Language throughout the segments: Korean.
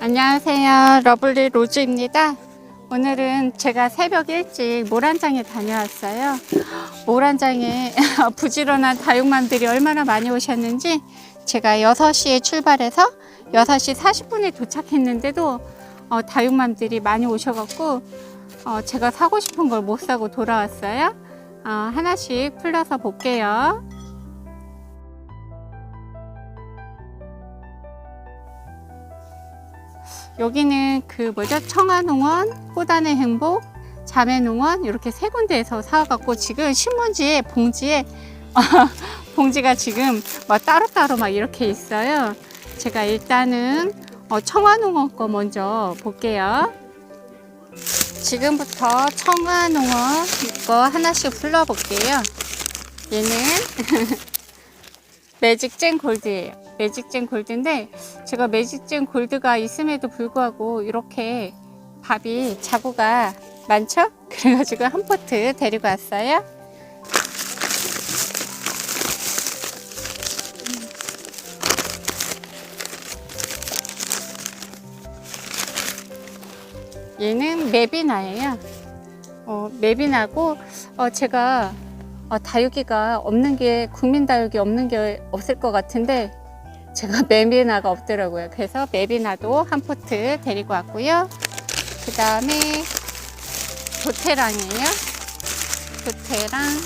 안녕하세요. 러블리 로즈입니다. 오늘은 제가 새벽 일찍 모란장에 다녀왔어요. 모란장에 부지런한 다육맘들이 얼마나 많이 오셨는지 제가 6시에 출발해서 6시 40분에 도착했는데도 어, 다육맘들이 많이 오셔갖고 어, 제가 사고 싶은 걸 못 사고 돌아왔어요. 어, 하나씩 풀러서 볼게요. 여기는 그 뭐죠? 청아농원, 꽃단의 행복, 자매농원 이렇게 세 군데에서 사갖고 지금 신문지에 봉지에 봉지가 지금 막 따로따로 막 이렇게 있어요. 제가 일단은 어, 청아농원 거 먼저 볼게요. 지금부터 청아농원 거 하나씩 불러볼게요. 얘는 매직젠 골드예요. 매직젠 골드인데 제가 매직젠 골드가 있음에도 불구하고 이렇게 밥이 자구가 많죠? 그래가지고 한 포트 데리고 왔어요. 얘는 메비나예요. 어, 메비나고 어, 제가 어, 다육이가 없는 게 국민 다육이 없는 게 없을 것 같은데 제가 메비나가 없더라고요. 그래서 메비나도 한 포트 데리고 왔고요. 그 다음에 도테랑이에요. 도테랑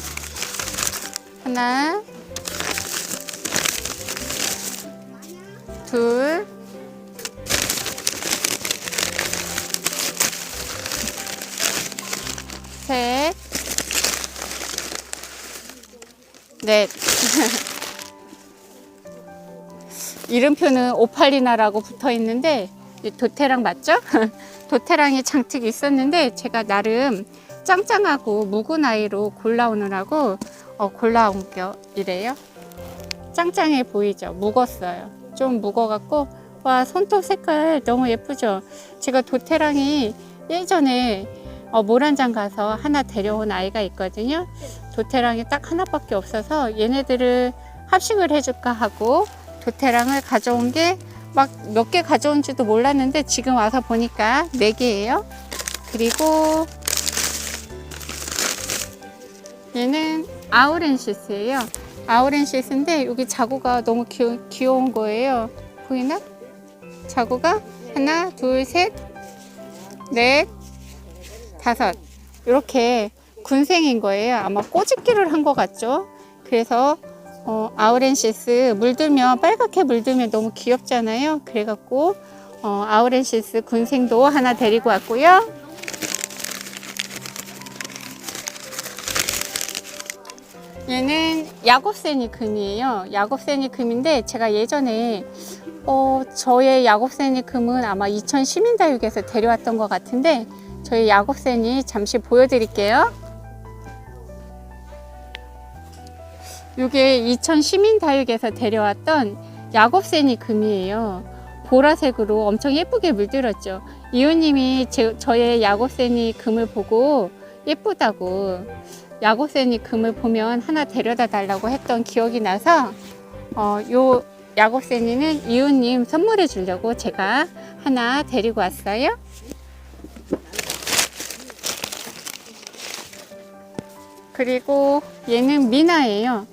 하나, 둘, 셋, 넷. 이름표는 오팔리나라고 붙어 있는데 이 도테랑 맞죠? 도테랑이 장특이 있었는데 제가 나름 짱짱하고 묵은 아이로 골라오느라고 어, 골라온 격이래요. 짱짱해 보이죠? 묵었어요. 좀 묵어갖고 와 손톱 색깔 너무 예쁘죠? 제가 도테랑이 예전에 어, 모란장 가서 하나 데려온 아이가 있거든요. 도테랑이 딱 하나밖에 없어서 얘네들을 합식을 해줄까 하고 도테랑을 가져온 게 막 몇 개 가져온지도 몰랐는데 지금 와서 보니까 네 개예요. 그리고 얘는 아우렌시스예요. 아우렌시스인데 여기 자구가 너무 귀여, 귀여운 거예요. 보이나? 자구가 하나, 둘, 셋, 넷, 다섯 이렇게 군생인 거예요. 아마 꼬집기를 한 것 같죠. 그래서 어, 아우렌시스 물들면 빨갛게 물들면 너무 귀엽잖아요. 그래갖고 어, 아우렌시스 군생도 하나 데리고 왔고요. 얘는 야곱세니 금이에요. 야곱세니 금인데 제가 예전에 어, 저의 야곱세니 금은 아마 2000 시민다육에서 데려왔던 것 같은데 저희 야곱센이 잠시 보여드릴게요. 이게 2000 시민다육에서 데려왔던 야곱센이 금이에요. 보라색으로 엄청 예쁘게 물들었죠. 이웃님이 제, 저의 야곱센이 금을 보고 예쁘다고 야곱센이 금을 보면 하나 데려다 달라고 했던 기억이 나서 어, 요 야곱센이는 이웃님 선물해 주려고 제가 하나 데리고 왔어요. 그리고 얘는 미나예요.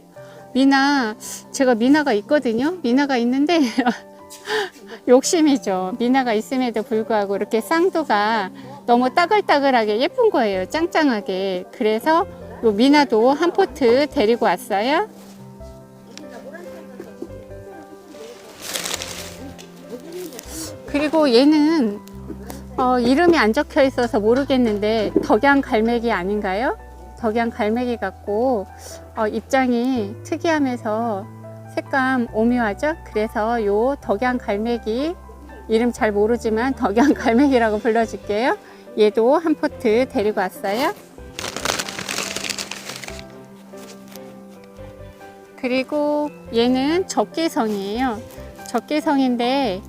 미나 제가 미나가 있거든요. 미나가 있는데 욕심이죠. 미나가 있음에도 불구하고 이렇게 쌍도가 너무 따글따글하게 예쁜 거예요. 짱짱하게. 그래서 요 미나도 한 포트 데리고 왔어요. 그리고 얘는 어, 이름이 안 적혀 있어서 모르겠는데 덕양 갈매기 아닌가요? 덕양 갈매기 같고 어, 입장이 특이하면서 색감 오묘하죠? 그래서 요 덕양 갈매기 이름 잘 모르지만 덕양 갈매기라고 불러줄게요. 얘도 한 포트 데리고 왔어요. 그리고 얘는 적개성이에요. 적개성인데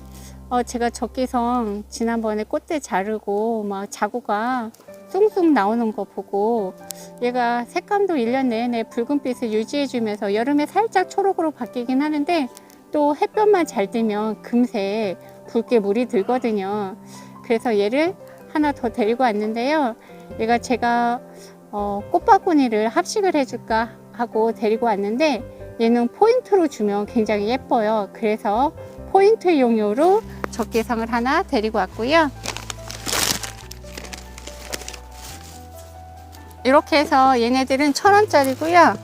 어, 제가 적개성 지난번에 꽃대 자르고 막 자구가 쑥쑥 나오는 거 보고 얘가 색감도 1년 내내 붉은빛을 유지해주면서 여름에 살짝 초록으로 바뀌긴 하는데 또 햇볕만 잘 뜨면 금세 굵게 물이 들거든요. 그래서 얘를 하나 더 데리고 왔는데요. 얘가 제가 어, 꽃바구니를 합식을 해줄까 하고 데리고 왔는데 얘는 포인트로 주면 굉장히 예뻐요. 그래서 포인트 용으로 적개성을 하나 데리고 왔고요. 이렇게 해서 얘네들은 천 원짜리고요.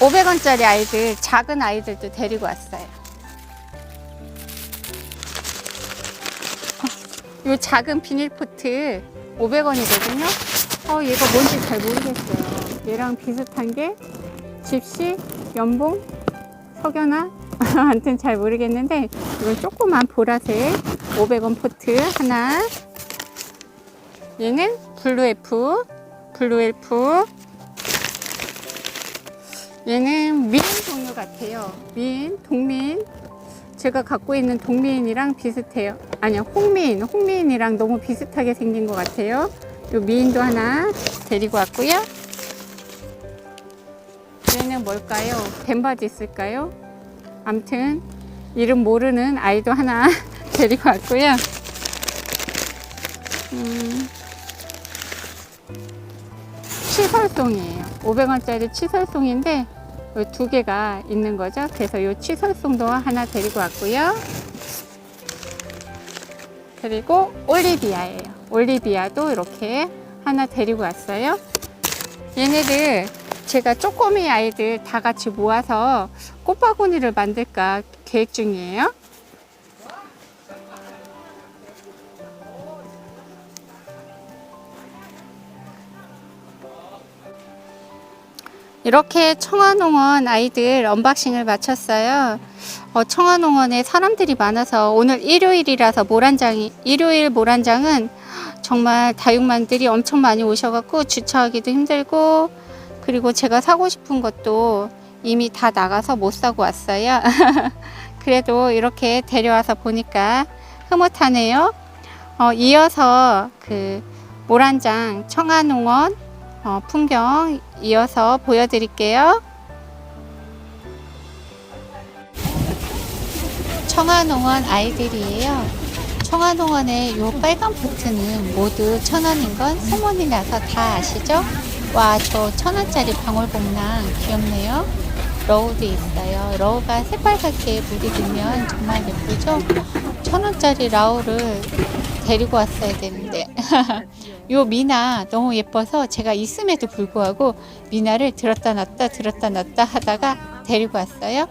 500원짜리 아이들, 작은 아이들도 데리고 왔어요. 이 작은 비닐포트 500원이거든요. 어, 얘가 뭔지 잘 모르겠어요. 얘랑 비슷한 게 집시, 연봉, 석연아? 아무튼 잘 모르겠는데 이건 조그만 보라색 500원 포트 하나 얘는 블루에프 블루엘프. 얘는 민 종류 같아요. 민, 동민. 제가 갖고 있는 동민이랑 비슷해요. 아니요 홍민, 홍민이랑 너무 비슷하게 생긴 것 같아요. 요 미인도 하나 데리고 왔고요. 얘는 뭘까요? 뱀바지 있을까요? 암튼 이름 모르는 아이도 하나 데리고 왔고요. 음, 치설송이에요. 500원짜리 치설송인데 요두 개가 있는 거죠. 그래서 이 치설송도 하나 데리고 왔고요. 그리고 올리비아예요. 올리비아도 이렇게 하나 데리고 왔어요. 얘네들 제가 쪼꼬미 아이들 다 같이 모아서 꽃바구니를 만들까 계획 중이에요. 이렇게 청화농원 아이들 언박싱을 마쳤어요. 어, 청화농원에 사람들이 많아서 오늘 일요일이라서 모란장이 일요일 모란장은 정말 다육만들이 엄청 많이 오셔갖고 주차하기도 힘들고 그리고 제가 사고 싶은 것도 이미 다 나가서 못 사고 왔어요. 그래도 이렇게 데려와서 보니까 흐뭇하네요. 어, 이어서 그 모란장 청화농원 어, 풍경 이어서 보여드릴게요. 청화농원 아이들이에요. 청화농원의 요 빨간 포트는 모두 천 원인 건 소문이라서 다 아시죠? 와, 저 천 원짜리 방울복랑 귀엽네요. 러우도 있어요. 러우가 새빨갛게 물이 들면 정말 예쁘죠? 천 원짜리 라우를 데리고 왔어야 되는데. 요 미나 너무 예뻐서 제가 있음에도 불구하고 미나를 들었다 놨다 들었다 놨다 하다가 데리고 왔어요.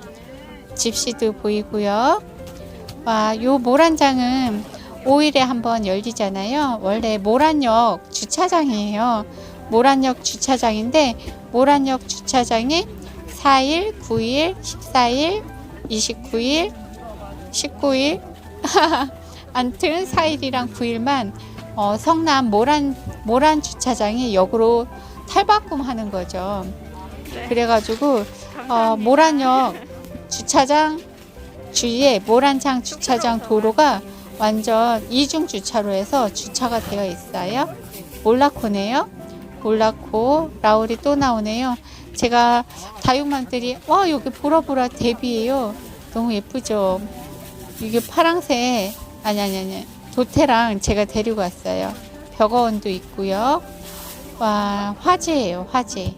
집시도 보이고요. 와, 요 모란장은 5일에 한번 열리잖아요. 원래 모란역 주차장이에요. 모란역 주차장인데 모란역 주차장에 4일, 9일, 14일, 29일, 19일 암튼 4일이랑 9일만 어, 성남 모란 모란 주차장이 역으로 탈바꿈하는 거죠. 그래가지고 어, 모란역 주차장 주위에 모란창 주차장 도로가 완전 이중 주차로 해서 주차가 되어 있어요. 몰라코네요. 몰라코 라울이 또 나오네요. 제가 다육맘들이 와 여기 보라보라 대비예요. 너무 예쁘죠. 이게 파랑새 아니 아니 아니 도태랑 제가 데리고 왔어요. 벽어원도 있고요. 와 화재예요 화재.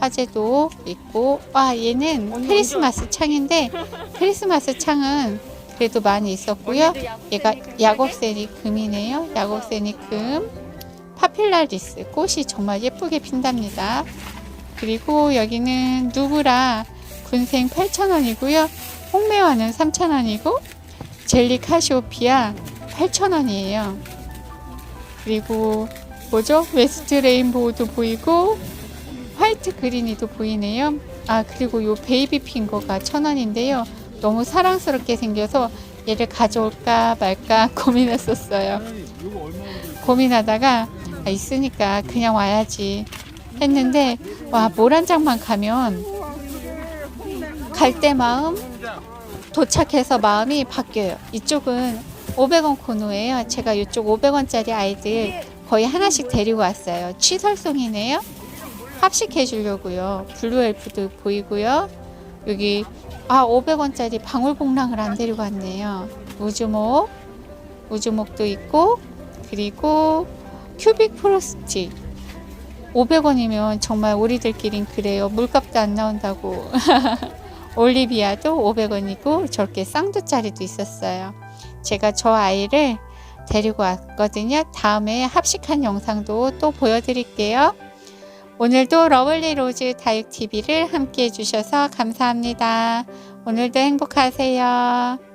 화재도 있고 와 얘는 크리스마스 창인데 크리스마스 창은 그래도 많이 있었고요. 얘가 야곱새니 금이네요. 야곱새니 금. 파필라리스 꽃이 정말 예쁘게 핀답니다. 그리고 여기는 누브라 군생 8,000원이고요. 홍매화는 3,000원이고 젤리 카시오피아 8,000원이에요. 그리고 뭐죠? 웨스트 레인보우도 보이고 화이트 그린이도 보이네요. 아 그리고 요 베이비 핑거가 1,000원인데요. 너무 사랑스럽게 생겨서 얘를 가져올까 말까 고민했었어요. 고민하다가 아, 있으니까 그냥 와야지 했는데 와 모란장만 가면 갈 때 마음 도착해서 마음이 바뀌어요. 이쪽은 500원 코너예요. 제가 이쪽 500원짜리 아이들 거의 하나씩 데리고 왔어요. 취설송이네요. 합식해 주려고요. 블루 엘프도 보이고요. 여기 아 500원짜리 방울복랑을 안 데리고 왔네요. 우주목, 우주목도 있고 그리고 큐빅 프로스티 500원이면 정말 우리들끼린 그래요. 물값도 안 나온다고. 올리비아도 500원이고 저렇게 쌍두짜리도 있었어요. 제가 저 아이를 데리고 왔거든요. 다음에 합식한 영상도 또 보여드릴게요. 오늘도 러블리 로즈 다육TV를 함께 해주셔서 감사합니다. 오늘도 행복하세요.